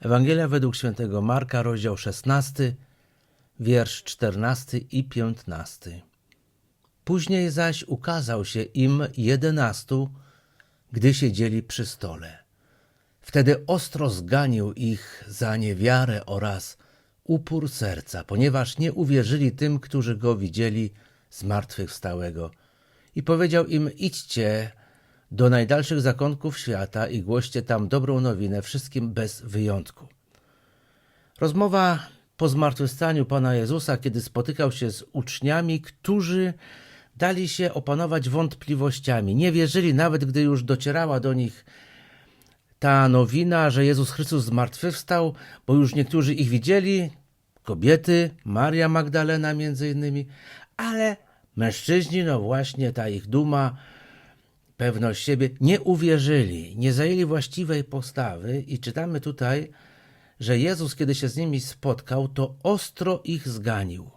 Ewangelia według świętego Marka, rozdział 16, wiersz 14 i 15. Później zaś ukazał się im jedenastu, gdy siedzieli przy stole. Wtedy ostro zganił ich za niewiarę oraz upór serca, ponieważ nie uwierzyli tym, którzy go widzieli zmartwychwstałego. I powiedział im: Idźcie do najdalszych zakątków świata i głoście tam dobrą nowinę wszystkim bez wyjątku. Rozmowa po zmartwychwstaniu Pana Jezusa, kiedy spotykał się z uczniami, którzy dali się opanować wątpliwościami. Nie wierzyli, nawet gdy już docierała do nich ta nowina, że Jezus Chrystus zmartwychwstał, bo już niektórzy ich widzieli, kobiety, Maria Magdalena między innymi, ale mężczyźni, no właśnie ta ich duma, pewność siebie, nie uwierzyli, nie zajęli właściwej postawy i czytamy tutaj, że Jezus, kiedy się z nimi spotkał, to ostro ich zganił.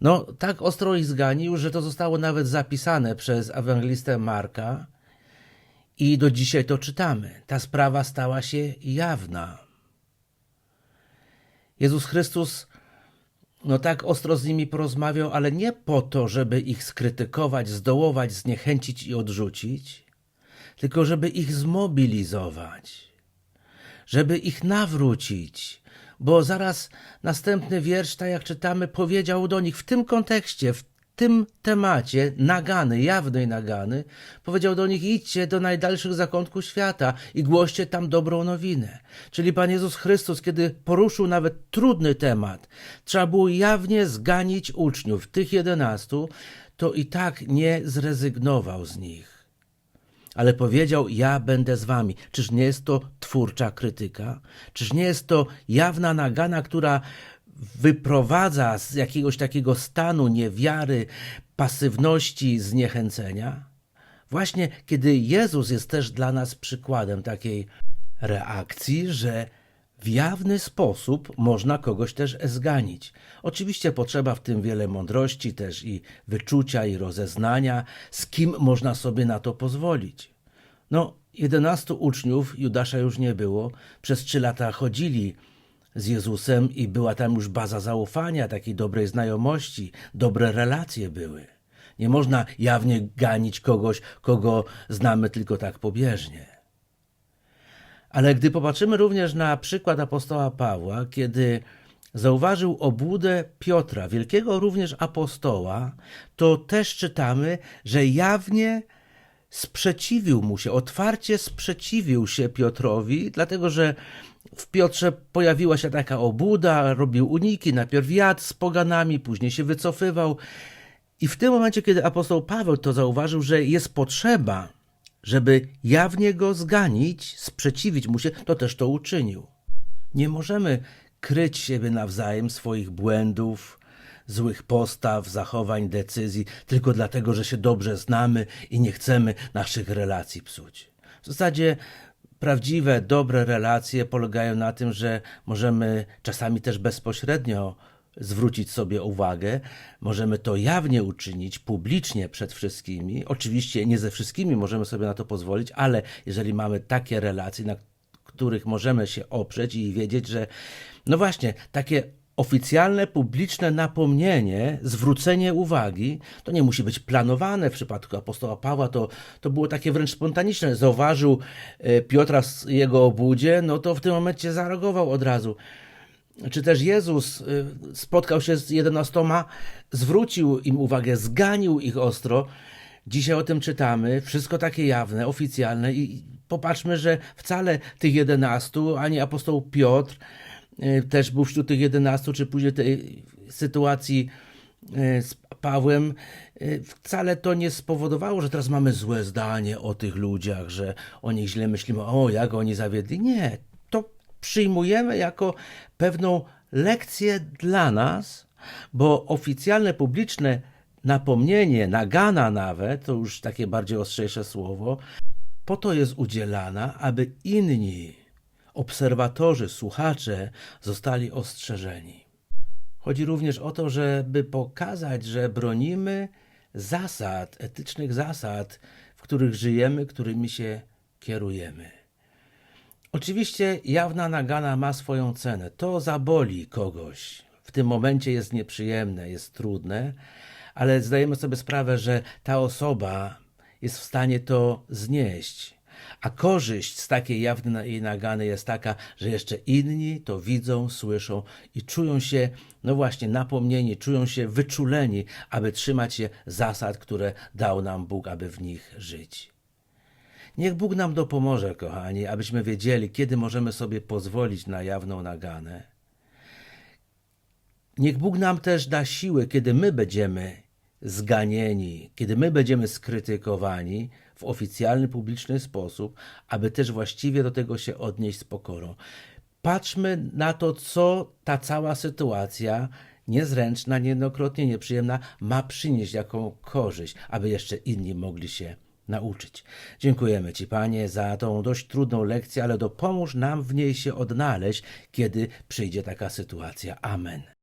No, tak ostro ich zganił, że to zostało nawet zapisane przez ewangelistę Marka i do dzisiaj to czytamy. Ta sprawa stała się jawna. Jezus Chrystus no tak ostro z nimi porozmawiał, ale nie po to, żeby ich skrytykować, zdołować, zniechęcić i odrzucić, tylko żeby ich zmobilizować, żeby ich nawrócić, bo zaraz następny wiersz, tak jak czytamy, powiedział do nich w tym kontekście, w tym temacie, nagany, jawnej nagany, powiedział do nich: idźcie do najdalszych zakątków świata i głoście tam dobrą nowinę. Czyli Pan Jezus Chrystus, kiedy poruszył nawet trudny temat, trzeba było jawnie zganić uczniów, tych jedenastu, to i tak nie zrezygnował z nich. Ale powiedział: Ja będę z wami. Czyż nie jest to twórcza krytyka? Czyż nie jest to jawna nagana, która wyprowadza z jakiegoś takiego stanu niewiary, pasywności, zniechęcenia? Właśnie kiedy Jezus jest też dla nas przykładem takiej reakcji, że w jawny sposób można kogoś też zganić. Oczywiście potrzeba w tym wiele mądrości też i wyczucia i rozeznania, z kim można sobie na to pozwolić. No, jedenastu uczniów Judasza już nie było, przez trzy lata chodzili z Jezusem i była tam już baza zaufania, takiej dobrej znajomości, dobre relacje były. Nie można jawnie ganić kogoś, kogo znamy tylko tak pobieżnie. Ale gdy popatrzymy również na przykład apostoła Pawła, kiedy zauważył obłudę Piotra, wielkiego również apostoła, to też czytamy, że jawnie sprzeciwił mu się, otwarcie sprzeciwił się Piotrowi, dlatego że w Piotrze pojawiła się taka obłuda, robił uniki, najpierw jadł z poganami, później się wycofywał. I w tym momencie, kiedy apostoł Paweł to zauważył, że jest potrzeba, żeby jawnie go zganić, sprzeciwić mu się, to też to uczynił. Nie możemy kryć siebie nawzajem swoich błędów, złych postaw, zachowań, decyzji, tylko dlatego, że się dobrze znamy i nie chcemy naszych relacji psuć. W zasadzie prawdziwe, dobre relacje polegają na tym, że możemy czasami też bezpośrednio zwrócić sobie uwagę, możemy to jawnie uczynić, publicznie przed wszystkimi. Oczywiście nie ze wszystkimi możemy sobie na to pozwolić, ale jeżeli mamy takie relacje, na których możemy się oprzeć i wiedzieć, że no właśnie, takie oficjalne, publiczne napomnienie, zwrócenie uwagi, to nie musi być planowane. W przypadku apostoła Pawła to, to było takie wręcz spontaniczne. Zauważył e, Piotra z jego obudzie, no to w tym momencie zareagował od razu. Czy też Jezus e, spotkał się z jedenastoma, zwrócił im uwagę, zganił ich ostro. Dzisiaj o tym czytamy, wszystko takie jawne, oficjalne i popatrzmy, że wcale tych jedenastu, ani apostoł Piotr, też był wśród tych 11, czy później tej sytuacji e, z Pawłem, e, wcale to nie spowodowało, że teraz mamy złe zdanie o tych ludziach, że o nich źle myślimy, o jak oni zawiedli. Nie, to przyjmujemy jako pewną lekcję dla nas, bo oficjalne, publiczne napomnienie, nagana nawet, to już takie bardziej ostrzejsze słowo, po to jest udzielana, aby inni obserwatorzy, słuchacze zostali ostrzeżeni. Chodzi również o to, żeby pokazać, że bronimy zasad, etycznych zasad, w których żyjemy, którymi się kierujemy. Oczywiście jawna nagana ma swoją cenę. To zaboli kogoś. W tym momencie jest nieprzyjemne, jest trudne, ale zdajemy sobie sprawę, że ta osoba jest w stanie to znieść. A korzyść z takiej jawnej nagany jest taka, że jeszcze inni to widzą, słyszą i czują się, no właśnie, napomnieni, czują się wyczuleni, aby trzymać się zasad, które dał nam Bóg, aby w nich żyć. Niech Bóg nam dopomoże, kochani, abyśmy wiedzieli, kiedy możemy sobie pozwolić na jawną naganę. Niech Bóg nam też da siłę, kiedy my będziemy zganieni, kiedy my będziemy skrytykowani w oficjalny, publiczny sposób, aby też właściwie do tego się odnieść z pokorą. Patrzmy na to, co ta cała sytuacja niezręczna, niejednokrotnie nieprzyjemna ma przynieść, jaką korzyść, aby jeszcze inni mogli się nauczyć. Dziękujemy Ci, Panie, za tą dość trudną lekcję, ale dopomóż nam w niej się odnaleźć, kiedy przyjdzie taka sytuacja. Amen.